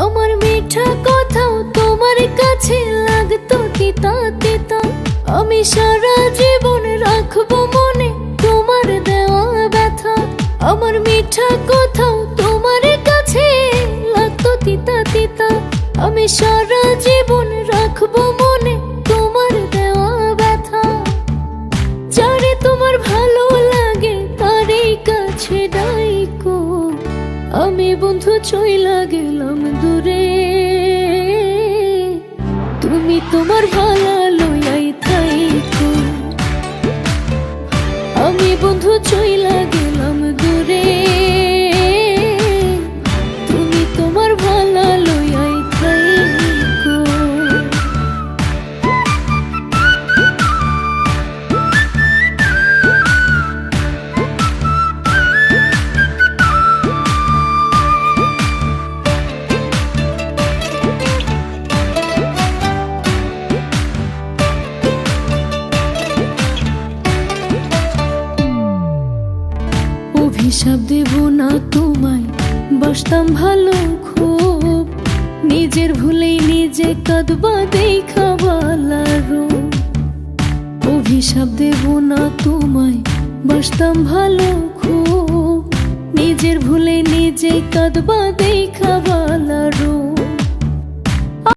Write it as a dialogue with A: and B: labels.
A: আমার মিঠা কথাও তোমার কাছে লাগতো তিতা তিতা আমি সারা জীবন রাখব মনে তোমার দেওয়া ব্যথা। আমার মিঠা কথাও তোমার কাছে লাগতো তিতা তিতা আমি সারা জীবন রাখব মনে তোমার দেওয়া ব্যথা। যারে তোমার ভালো বন্ধু চইলা গেলাম দূরে। তুমি তোমার ভালা লইয়াই থাইকো। আমি বন্ধু চইলা গেলাম অভিশাপ দেব না তোমায়। বসতাম ভালো খুব। নিজের ভুলেই নিজে কাঁদবা, দেখা বালারো অভিশাপ দেব না তোমায়। বসতাম ভালো খুব। নিজের ভুলে নিজে কাঁদবা, দেখা